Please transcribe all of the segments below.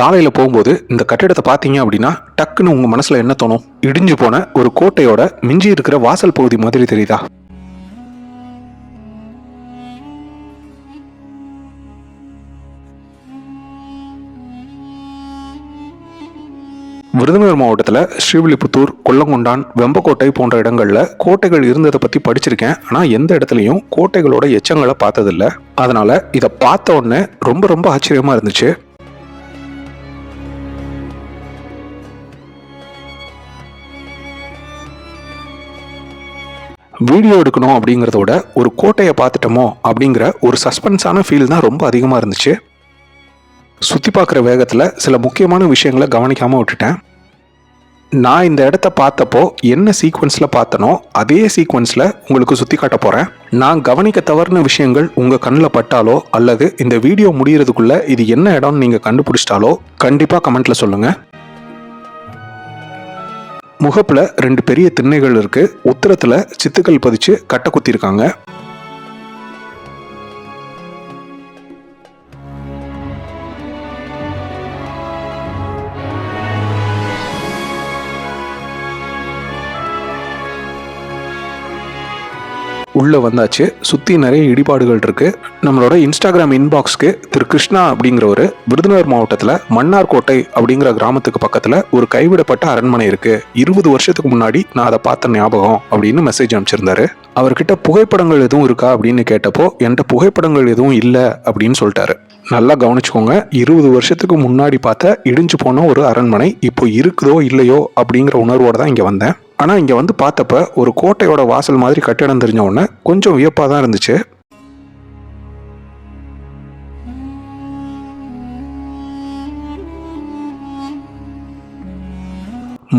சாலையில் போகும்போது இந்த கட்டிடத்தை பார்த்தீங்க அப்படின்னா டக்குன்னு உங்கள் மனசில் என்ன தோணும்? இடிஞ்சு போன ஒரு கோட்டையோட மிஞ்சி இருக்கிற வாசல் பகுதி மாதிரி தெரியுதா? விருதுநகர் மாவட்டத்தில் ஸ்ரீவில்லிபுத்தூர் கொல்லங்கொண்டான் வெம்பக்கோட்டை போன்ற இடங்களில் கோட்டைகள் இருந்ததை பற்றி படிச்சிருக்கேன். ஆனால் எந்த இடத்துலையும் கோட்டைகளோட எச்சங்களை பார்த்ததில்ல. அதனால் இதை பார்த்த உடனே ரொம்ப ரொம்ப ஆச்சரியமாக இருந்துச்சு. வீடியோ எடுக்கணும் அப்படிங்கிறத விட ஒரு கோட்டையை பார்த்துட்டோமோ அப்படிங்கிற ஒரு சஸ்பென்ஸான ஃபீல் தான் ரொம்ப அதிகமாக இருந்துச்சு. சுற்றி பார்க்குற வேகத்தில் சில முக்கியமான விஷயங்களை கவனிக்காமல் விட்டுட்டேன். நான் இந்த இடத்த பார்த்தப்போ என்ன சீக்வன்ஸில் பார்த்தனோ அதே சீக்வன்ஸில் உங்களுக்கு சுற்றி காட்ட போகிறேன் நான் கவனிக்க தவறுன விஷயங்கள் உங்கள் கண்ணில் பட்டாலோ அல்லது இந்த வீடியோ முடிகிறதுக்குள்ளே இது என்ன இடம்னு நீங்கள் கண்டுபிடிச்சிட்டாலோ கண்டிப்பாக கமெண்ட்டில் சொல்லுங்கள் முகப்பில் ரெண்டு பெரிய திண்ணைகள் இருக்குது உத்தரத்தில் சித்துக்கள் பதிச்சு கட்டை குத்திருக்காங்க. உள்ளே வந்தாச்சு. சுற்றி நிறைய இடிபாடுகள் இருக்குது நம்மளோட இன்ஸ்டாகிராம் இன்பாக்ஸ்க்கு திரு கிருஷ்ணா அப்படிங்கிறவர் விருதுநகர் மாவட்டத்தில் மன்னார்கோட்டை அப்படிங்கிற கிராமத்துக்கு பக்கத்தில் ஒரு கைவிடப்பட்ட அரண்மனை இருக்குது இருபது வருஷத்துக்கு முன்னாடி நான் அதை பார்த்த ஞாபகம் அப்படின்னு மெசேஜ் அனுப்பிச்சிருந்தாரு. அவர்கிட்ட புகைப்படங்கள் எதுவும் இருக்கா அப்படின்னு கேட்டப்போ என்கிட்ட புகைப்படங்கள் எதுவும் இல்லை அப்படின்னு சொல்லிட்டாரு. நல்லா கவனிச்சுக்கோங்க. இருபது வருஷத்துக்கு முன்னாடி பார்த்த இடிஞ்சு போன ஒரு அரண்மனை இப்போ இருக்குதோ இல்லையோ அப்படிங்கிற உணர்வோடு தான் இங்கே வந்தேன். ஆனால் இங்கே வந்து பார்த்தப்ப ஒரு கோட்டையோட வாசல் மாதிரி கட்டிடம் தெரிஞ்ச உடனே கொஞ்சம் வியப்பாக தான் இருந்துச்சு.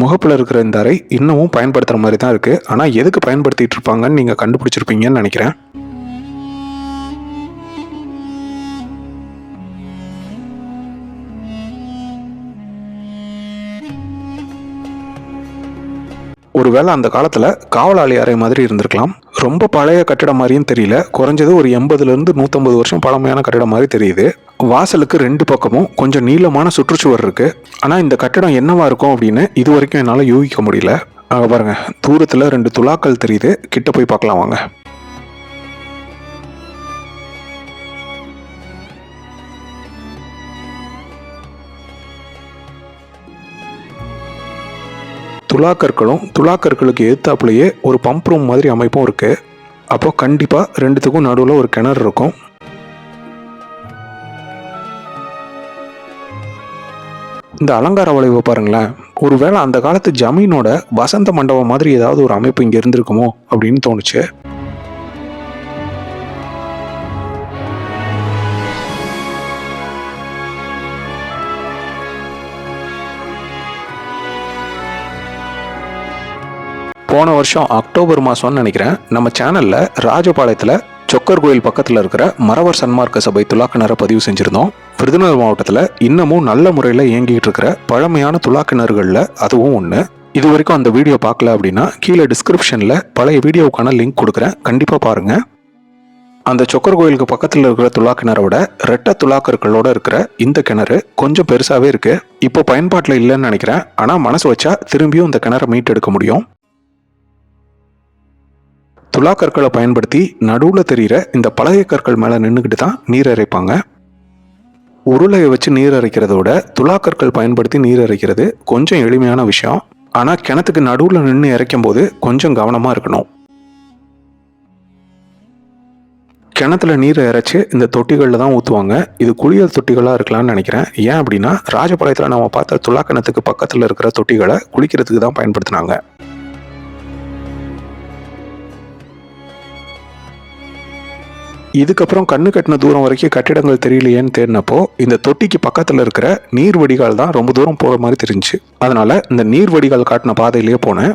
முகப்பில் இருக்கிற இந்த அறை இன்னமும் பயன்படுத்துகிற மாதிரி தான் இருக்குது ஆனால் எதுக்கு பயன்படுத்திகிட்டு இருப்பாங்கன்னு நீங்கள் கண்டுபிடிச்சிருப்பீங்கன்னு நினைக்கிறேன். ஒருவேளை அந்த காலத்தில் காவலாளி அறை மாதிரி இருந்திருக்கலாம். ரொம்ப பழைய கட்டிடம் மாதிரியும் தெரியல. குறைஞ்சது ஒரு எண்பதுலேருந்து நூற்றம்பது வருஷம் பழமையான கட்டிடம் மாதிரி தெரியுது. வாசலுக்கு ரெண்டு பக்கமும் கொஞ்சம் நீளமான சுற்றுச்சுவர் இருக்குது ஆனால் இந்த கட்டிடம் என்னவா இருக்கும் அப்படின்னு இது வரைக்கும் என்னால் யூகிக்க முடியல. பாருங்கள் தூரத்தில் ரெண்டு துலாக்கள் தெரியுது. கிட்ட போய் பார்க்கலாம் வாங்க. துலாக்கற்களும் துலாக்கற்களுக்கு எதிர்த்தாப்புலேயே ஒரு பம்ப் ரூம் மாதிரி அமைப்பும் இருக்குது அப்போ கண்டிப்பாக ரெண்டுத்துக்கும் நடுவில் ஒரு கிணறு இருக்கும். இந்த அலங்கார வளைவை பாருங்களேன். ஒருவேளை அந்த காலத்து ஜமீனோட வசந்த மண்டபம் மாதிரி ஏதாவது ஒரு அமைப்பு இங்கே இருந்திருக்குமோ அப்படின்னு தோணுச்சு. போன வருஷம் அக்டோபர் மாதம்னு நினைக்கிறேன். நம்ம சேனலில் ராஜபாளையத்தில் சொக்கர் கோயில் பக்கத்தில் இருக்கிற மறவர் சன்மார்க்க சபை துலாக்கிணறை பதிவு செஞ்சுருந்தோம். விருதுநகர் மாவட்டத்தில் இன்னமும் நல்ல முறையில் இயங்கிட்டு இருக்கிற பழமையான துலாக்கிணறுகளில் அதுவும் ஒன்று இது வரைக்கும் அந்த வீடியோ பார்க்கல அப்படின்னா கீழே டிஸ்கிரிப்ஷனில் பழைய வீடியோவுக்கான லிங்க் கொடுக்குறேன். கண்டிப்பாக பாருங்கள் அந்த சொக்கர் கோயிலுக்கு பக்கத்தில் இருக்கிற துலா கிணறோட விட ரெட்டை துலாக்கற்களோட இருக்கிற இந்த கிணறு கொஞ்சம் பெருசாகவே இருக்குது இப்போ பயன்பாட்டில் இல்லைன்னு நினைக்கிறேன். ஆனால் மனசு வச்சா திரும்பியும் இந்த கிணறை மீட்டெடுக்க முடியும். துலாக்கற்களை பயன்படுத்தி நடுவில் தெரிகிற இந்த பலகை கற்கள் மேலே நின்றுக்கிட்டு தான் நீர் இறைப்பாங்க உருளையை வச்சு நீர் அரைக்கிறத விட துலாக்கற்கள் பயன்படுத்தி நீர் அரைக்கிறது கொஞ்சம் எளிமையான விஷயம். ஆனால் கிணத்துக்கு நடுவில் நின்று இறைக்கும் போது கொஞ்சம் கவனமாக இருக்கணும். கிணத்துல நீரை இறைச்சி இந்த தொட்டிகளில் தான் ஊற்றுவாங்க இது குளியல் தொட்டிகளாக இருக்கலாம்னு நினைக்கிறேன். ஏன் அப்படின்னா ராஜபாளையத்தில் நம்ம பார்த்த துலா கிணத்துக்கு பக்கத்தில் இருக்கிற தொட்டிகளை குளிக்கிறதுக்கு தான் பயன்படுத்தினாங்க. இதுக்கப்புறம் கண்ணு கட்டின தூரம் வரைக்கும் கட்டிடங்கள் தெரியலையேன்னு தேடினப்போ இந்த தொட்டிக்கு பக்கத்தில் இருக்கிற நீர் வடிகால் தான் ரொம்ப தூரம் போகிற மாதிரி தெரிஞ்சுச்சு. அதனால இந்த நீர் வடிகால் காட்டின பாதையிலேயே போனேன்.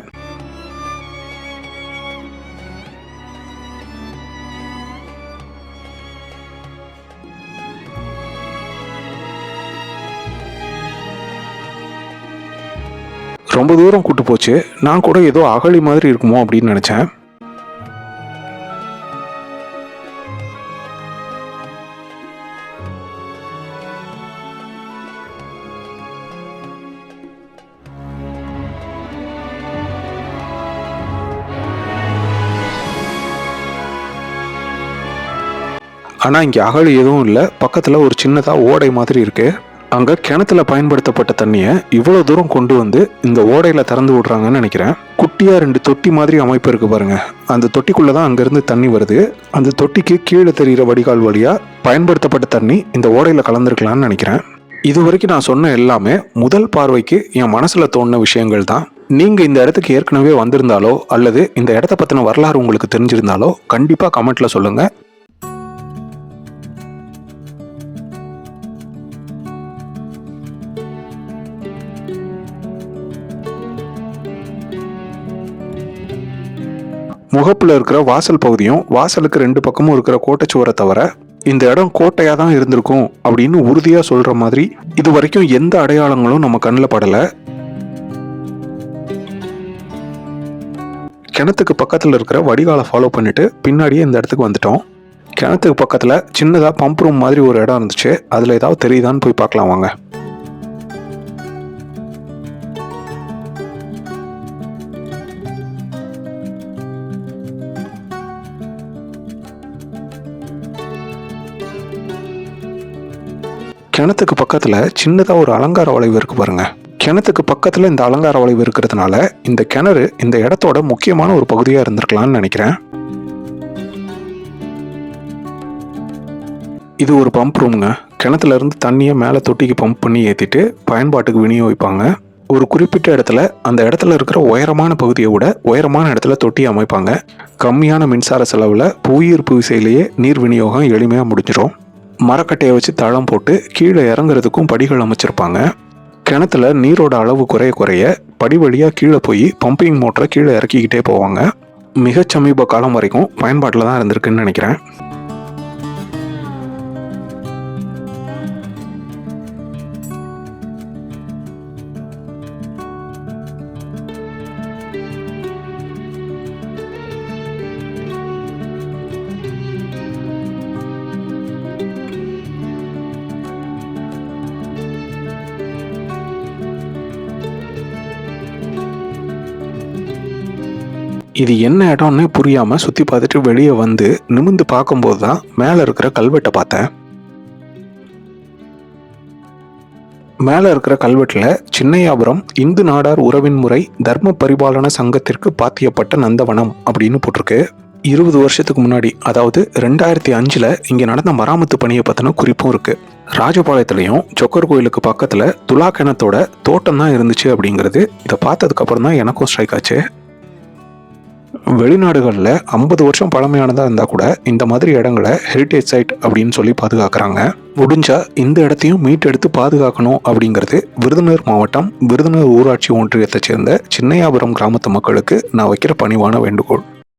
ரொம்ப தூரம் கூட்டு போச்சு. நான் கூட ஏதோ அகழி மாதிரி இருக்குமோ அப்படின்னு நினச்சேன். ஆனால் இங்கே அகழி எதுவும் இல்லை. பக்கத்தில் ஒரு சின்னதாக ஓடை மாதிரி இருக்குது அங்கே கிணத்துல பயன்படுத்தப்பட்ட தண்ணியை இவ்வளோ தூரம் கொண்டு வந்து இந்த ஓடையில் திறந்து விடுறாங்கன்னு நினைக்கிறேன். குட்டியாக ரெண்டு தொட்டி மாதிரி அமைப்பு இருக்குது பாருங்கள் அந்த தொட்டிக்குள்ளே தான் அங்கேருந்து தண்ணி வருது. அந்த தொட்டிக்கு கீழே தெரிகிற வடிகால் வழியாக பயன்படுத்தப்பட்ட தண்ணி இந்த ஓடையில் கலந்துருக்கலாம்னு நினைக்கிறேன். இது வரைக்கும் நான் சொன்ன எல்லாமே முதல் பார்வைக்கு என் மனசில் தோணின விஷயங்கள் தான். நீங்கள் இந்த இடத்துக்கு ஏற்கனவே வந்திருந்தாலோ அல்லது இந்த இடத்த பற்றின வரலாறு உங்களுக்கு தெரிஞ்சிருந்தாலோ கண்டிப்பாக கமெண்ட்டில் சொல்லுங்கள் முகப்பில் இருக்கிற வாசல் பகுதியும் வாசலுக்கு ரெண்டு பக்கமும் இருக்கிற கோட்டைச்சுவரை தவிர இந்த இடம் கோட்டையாக தான் இருந்திருக்கும் அப்படின்னு உறுதியாக சொல்கிற மாதிரி இது வரைக்கும் எந்த அடையாளங்களும் நம்ம கண்ணில் படலை. கிணத்துக்கு பக்கத்தில் இருக்கிற வடிகாலை ஃபாலோ பண்ணிட்டு பின்னாடியே இந்த இடத்துக்கு வந்துட்டோம். கிணத்துக்கு பக்கத்தில் சின்னதாக பம்ப் ரூம் மாதிரி ஒரு இடம் இருந்துச்சு. அதில் ஏதாவது தெரியுதான்னு போய் பார்க்கலாம் வாங்க. கிணத்துக்கு பக்கத்தில் சின்னதாக ஒரு அலங்கார வளைவு இருக்குது பாருங்க. கிணத்துக்கு பக்கத்தில் இந்த அலங்கார வளைவு இருக்கிறதுனால இந்த கிணறு இந்த இடத்தோட முக்கியமான ஒரு பகுதியாக இருந்திருக்கலாம்னு நினைக்கிறேன். இது ஒரு பம்ப் ரூம்ங்க கிணத்துல இருந்து தண்ணியை மேலே தொட்டிக்கு பம்ப் பண்ணி ஏற்றிட்டு பயன்பாட்டுக்கு விநியோகிப்பாங்க. ஒரு குறிப்பிட்ட இடத்துல அந்த இடத்துல இருக்கிற உயரமான பகுதியை விட உயரமான இடத்துல தொட்டி அமைப்பாங்க. கம்மியான மின்சார செலவில் புவியீர்ப்பு விசையிலேயே நீர் விநியோகம் எளிமையாக முடிஞ்சிடும். மரக்கட்டையை வச்சு தளம் போட்டு கீழே இறங்குறதுக்கும் படிகள் அமைச்சிருப்பாங்க. கிணத்துல நீரோட அளவு குறைய குறைய படி வழியாக கீழே போய் பம்பிங் மோட்டரை கீழே இறக்கிக்கிட்டே போவாங்க. மிக சமீப காலம் வரைக்கும் பயன்பாட்டில் தான் இருந்திருக்குன்னு நினைக்கிறேன். இது என்ன இடம்னு புரியாமல் சுற்றி பார்த்துட்டு வெளியே வந்து நிமிந்து பார்க்கும்போது தான் மேலே இருக்கிற கல்வெட்டை பார்த்தேன். மேலே இருக்கிற கல்வெட்டில் சின்னையாபுரம் இந்து நாடார் உறவின் முறை தர்ம பரிபாலன சங்கத்திற்கு பாத்தியப்பட்ட நந்தவனம் அப்படின்னு போட்டிருக்கு. இருபது வருஷத்துக்கு முன்னாடி அதாவது ரெண்டாயிரத்தி அஞ்சில் இங்கே நடந்த மராமத்து பணியை பற்றின குறிப்பும் இருக்குது ராஜபாளையத்துலேயும் சொக்கர் கோயிலுக்கு பக்கத்தில் துலா கிணத்தோட தோட்டம் தான் இருந்துச்சு அப்படிங்கிறது இதை பார்த்ததுக்கப்புறம் தான் எனக்கும் ஸ்ட்ரைக் ஆச்சு. வெளிநாடுகளில் ஐம்பது வருஷம் பழமையானதாக இருந்தால் கூட இந்த மாதிரி இடங்களை ஹெரிட்டேஜ் சைட் அப்படின்னு சொல்லி பாதுகாக்கிறாங்க. முடிஞ்சா இந்த இடத்தையும் மீட்டெடுத்து பாதுகாக்கணும் அப்படிங்கிறது விருதுநகர் மாவட்டம் விருதுநகர் ஊராட்சி ஒன்றியத்தை சேர்ந்த சின்னையாபுரம் கிராமத்து மக்களுக்கு நான் வைக்கிற பணிவான வேண்டுகோள்.